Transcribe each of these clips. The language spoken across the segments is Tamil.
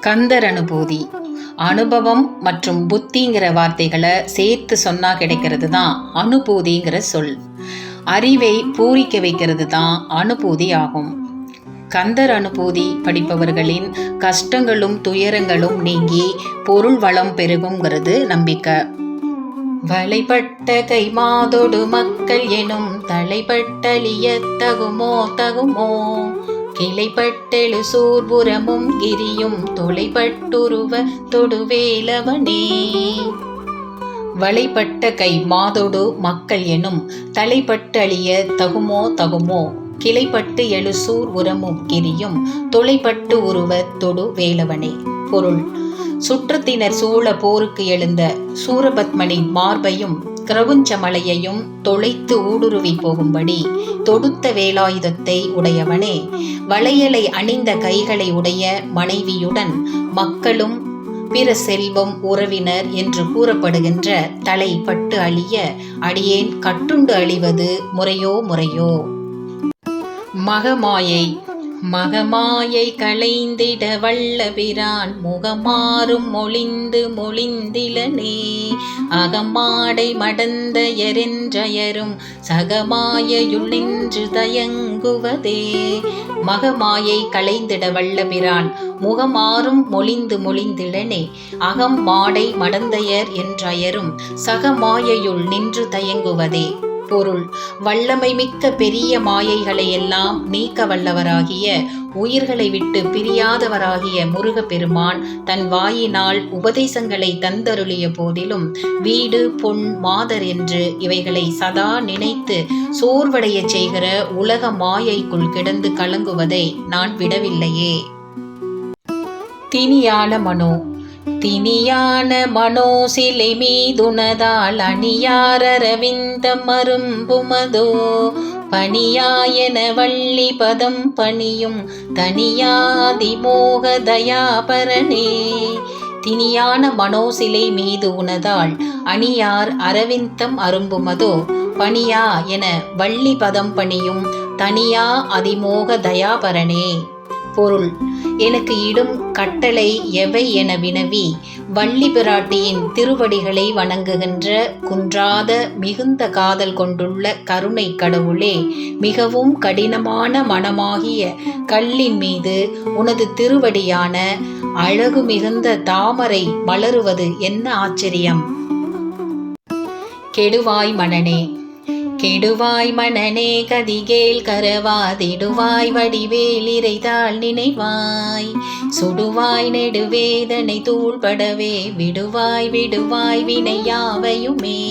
கந்தர் அனுபூதி அனுபவம் மற்றும் புத்திங்கிற வார்த்தைகளை சேர்த்து சொன்னா கிடைக்கிறது தான் அனுபூதிங்கிற சொல். அறிவை பூரிக்க வைக்கிறது தான் அனுபூதி ஆகும். கந்தர் அனுபூதி படிப்பவர்களின் கஷ்டங்களும் துயரங்களும் நீங்கி பொருள் வளம் பெருகுங்கிறது நம்பிக்கை. வலைப்பட்ட கைமாதொடு மக்கள் எனும் தலைப்பட்டலிய தகுமோ தகுமோ கிளைப்பட்டெழு சூர்புறமும் கிரியும் தொலைப்பட்டுருவ தொடுவேலவனே. வளைப்பட்ட கை மாதொடு மக்கள் எனும் தலைப்பட்டழிய தகுமோ தகுமோ. கிளைப்பட்டு எழுசூர் உரமும் கிரியும் தொலைப்பட்டு உருவ தொடு வேலவனே பொருள். சுற்றத்தினர் சூழ போருக்கு எழுந்த சூரபத்மனின் மார்பையும் கிரவுஞ்ச மலையையும் தொலைத்து ஊடுருவி போகும்படி தொடுத்த வேலாயுதத்தை உடையவனே. வளையலை அணிந்த கைகளை உடைய மனைவியுடன் மக்களும் பிற செல்வம் உறவினர் என்று கூறப்படுகின்ற தலை பட்டு அழிய அடியேன் கட்டுண்டு அழிவது முறையோ முறையோ. மகமாயை மகமாயை களைந்திட வல்லபிரான் முகமாறும் மொழிந்து மொழிந்திலனே. அகமாடை மடந்த எரென்றயரும் சகமாயையுள் நின்று தயங்குவதே. மகமாயை களைந்திட வல்லபிரான் முகமாறும் மொழிந்து மொழிந்திலனே. அகம் மாடை மடந்தையர் என்றயரும் சகமாயையுள் நின்று தயங்குவதே. பொருள். வல்லமை மிக்க பெரிய மாயைகளை எல்லாம் நீக்க வல்லவராகிய உயிர்களை விட்டு பிரியாதவராகிய முருகப்பெருமான் தன் வாயினால் உபதேசங்களை தந்தருளிய போதிலும் வீடு பொன் மாதர் என்று இவைகளை சதா நினைத்து சோர்வடையச் செய்கிற உலக மாயைக்குள் கிடந்து கலங்குவதை நான் விடவில்லையே. தினியான மனோ தினியான மனோசிலை மீதுனதால் அணியாரரவிந்தம் அரும்புமதோ பணியாயன வள்ளி பதம் பணியும் தனியாதிமோக தயாபரணே தினியான மனோசிலை மீது உனதால் அணியார் அரவிந்தம் அரும்புமதோ? பணியா என வள்ளி பதம் பணியும் தனியா அதிமோக தயாபரணே பொருள். எனக்கு இடும் கட்டளை எவை என வினவி வள்ளி பிராட்டியின் திருவடிகளை வணங்குகின்ற குன்றாத மிகுந்த காதல் கொண்டுள்ள கருணை கடவுளே மிகவும் கடினமான மனமாகிய கல்லின் மீது உனது திருவடியான அழகு மிகுந்த தாமரை மலருவது என்ன ஆச்சரியம்? கெடுவாய் மனனே கெடுவாய் மணனே கதிகேல் கரவாதிடுவாய் வடிவேல் இறைதாள் நினைவாய். சுடுவாய் நெடுவேதனை தூள்படவே விடுவாய் விடுவாய் வினையாவையுமே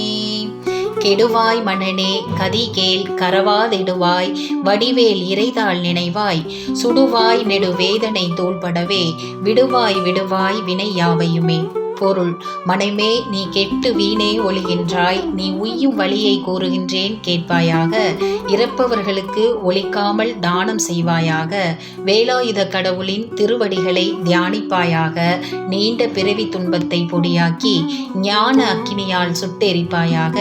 கெடுவாய் மணனே கதிகேல் கரவாதிடுவாய் வடிவேல் இறைதாள் நினைவாய். சுடுவாய் நெடுவேதனை தோள்படவே விடுவாய் விடுவாய் வினையாவையுமே பொருள். மனைமே நீ கெட்டு வீணே ஒளிகின்றாய் நீ உய்யும் வழியை கூறுகின்றேன் கேட்பாயாக. இறப்பவர்களுக்கு ஒழிக்காமல் தானம் செய்வாயாக. வேலாயுத கடவுளின் திருவடிகளை தியானிப்பாயாக. நீண்ட பிறவி துன்பத்தை பொடியாக்கி ஞான அக்கினியால் சுட்டெரிப்பாயாக.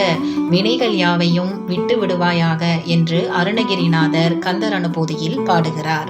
வினைகள் யாவையும் விட்டு விடுவாயாக என்று அருணகிரிநாதர் கந்தர் அனுபூதியில் பாடுகிறார்.